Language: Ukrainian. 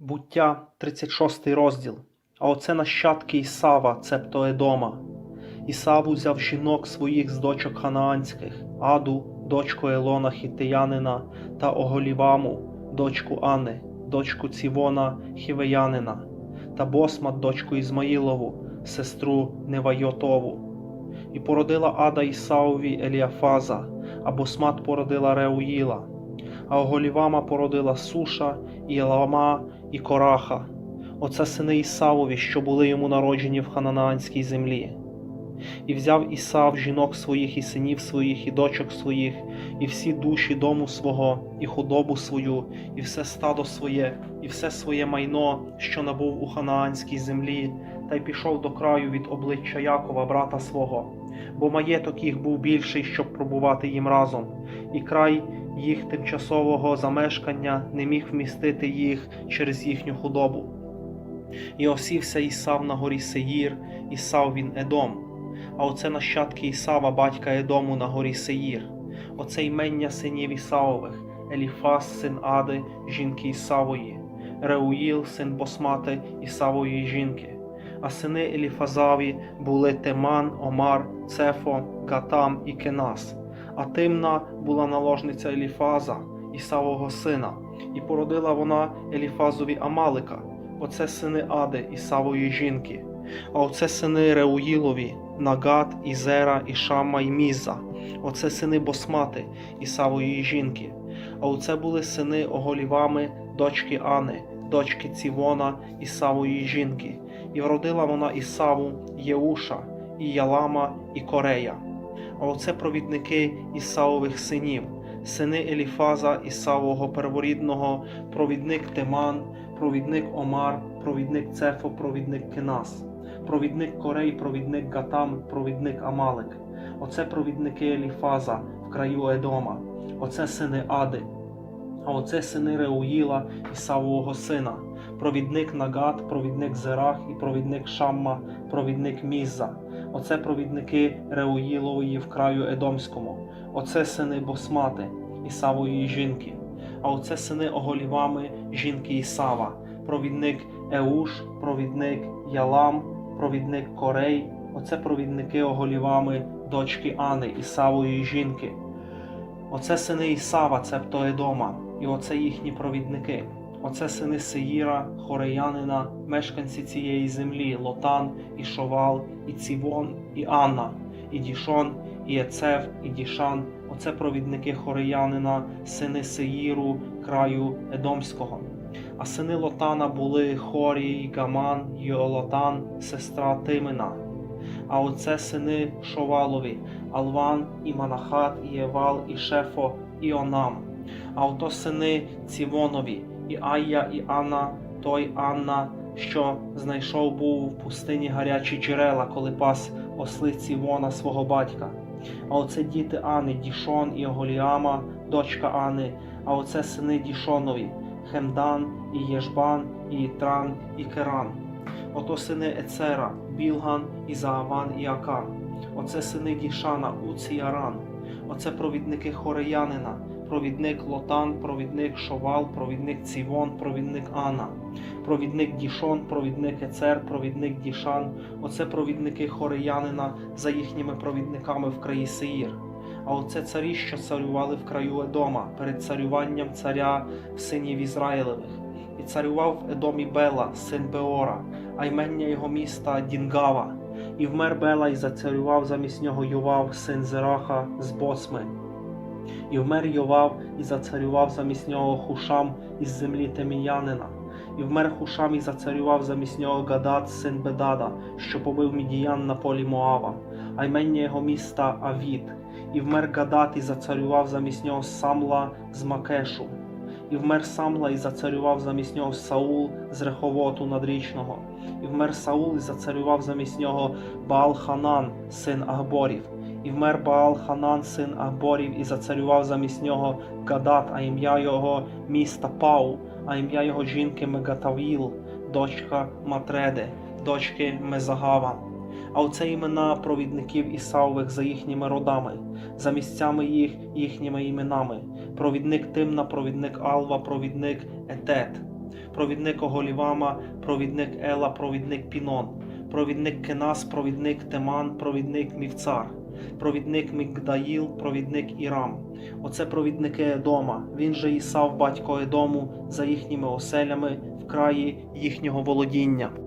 Буття, 36 розділ. А оце нащадки Ісава, цебто Едома. Ісав узяв жінок своїх з дочок ханаанських, Аду, дочку Елона Хітеянина, та Оголіваму, дочку Ани, дочку Цівона Хівеянина, та Босмат, дочку Ізмаїлову, сестру Невайотову. І породила Ада Ісаові Еліафаза, а Босмат породила Реуїла, а Оголівама породила Суша, і Елама, і Кораха. Оце сини Ісавові, що були йому народжені в хананаанській землі. І взяв Ісав жінок своїх, і синів своїх, і дочок своїх, і всі душі дому свого, і худобу свою, і все стадо своє, і все своє майно, що набув у ханаанській землі, та й пішов до краю від обличчя Якова, брата свого, бо маєток їх був більший, щоб пробувати їм разом, і край їх тимчасового замешкання не міг вмістити їх через їхню худобу. І осівся Ісав на горі Сеїр, Ісав він Едом. А оце нащадки Ісава, батька Едому на горі Сеїр. Оце ймення синів Ісавових, Еліфас, син Ади, жінки Ісавої, Реуїл, син Босмати, Ісавої жінки. А сини Еліфазаві були Теман, Омар, Цефо, Гатам і Кенас. А Тимна була наложниця Еліфаза, Ісавого сина, і породила вона Еліфазові Амалика. Оце сини Ади, Ісавої жінки. А оце сини Реуїлові, Нагат, Ізера, Ішама і Міза. Оце сини Босмати, Ісавої жінки. А оце були сини Оголівами, дочки Ани, дочки Цівона, Ісавої жінки. І вродила вона Ісаву, Єуша, і Ялама, і Корея. А оце провідники Ісавових синів, сини Еліфаза, Ісавого перворідного, провідник Теман, провідник Омар, провідник Цефо, провідник Кенас, провідник Корей, провідник Гатам, провідник Амалик. Оце провідники Еліфаза в краю Едома, оце сини Ади, а оце сини Реуїла, Ісавового сина, провідник Нагат, провідник Зерах і провідник Шамма, провідник Міза. Оце провідники Реуїлової в краю Едомському, оце сини Босмати, Ісавої жінки, а оце сини Оголівами, жінки Ісава, провідник Еуш, провідник Ялам, провідник Корей, оце провідники Оголівами, дочки Ани, Ісавої жінки. Оце сини Ісава, цебто Едома, і оце їхні провідники. Оце сини Сеїра, Хореянина, мешканці цієї землі, Лотан, і Шовал, і Цівон, і Анна, і Дішон, і Ецев, і Дішан. Оце провідники Хореянина, сини Сеїру, краю Едомського. А сини Лотана були Хорій, Гаман, Йолотан, сестра Тимина. А оце сини Шовалові, Алван, і Манахат, і Євал, і Шефо, і Онам. А ото сини Цівонові, і Айя, і Анна, той Анна, що знайшов був в пустині гарячі джерела, коли пас осли Цівона свого батька. А оце діти Ани, Дішон і Оголіама, дочка Ани, а оце сини Дішонові, Хемдан, і Єжбан, і Ітран, і Керан. Ото сини Ецера, Білган, і Зааван, і Акан. Оце сини Дішана, Уц і Аран. Оце провідники Хореянина, провідник Лотан, провідник Шовал, провідник Цівон, провідник Ана, провідник Дішон, провідник Ецер, провідник Дішан. Оце провідники Хореянина за їхніми провідниками в краї Сеїр. А оце царі, що царювали в краю Едома перед царюванням царя синів Ізраїлевих. І царював в Едомі Бела, син Беора, а ймення його міста Дінгава. І вмер Бела і зацарював замість нього Йовав, син Зераха з Босми. І вмер Йовав і зацарював замість нього Хушам із землі Теміянина. І вмер Хушам і зацарював замість нього Гадат, син Бедада, що побив Мідіян на полі Моава, а ймення його міста Авід. І вмер Гадат і зацарював замість нього Самла з Макешу. І вмер Самла і зацарював замість нього Саул з Реховоту надрічного. І вмер Саул і зацарював замість нього Баал Ханан, син Ахборів. І вмер Баал Ханан, син Ахборів, і зацарював замість нього Гадат, а ім'я його міста Пау, а ім'я його жінки Мегатавіл, дочка Матреди, дочки Мезагава. А оце імена провідників Ісавових за їхніми родами, за місцями їх їхніми іменами. Провідник Тимна, провідник Алва, провідник Етет, провідник Оголівама, провідник Ела, провідник Пінон, провідник Кенас, провідник Теман, провідник Мівцар, провідник Мікдаїл, провідник Ірам. Оце провідники Едома. Він же Ісав, батько Едому, за їхніми оселями в краї їхнього володіння.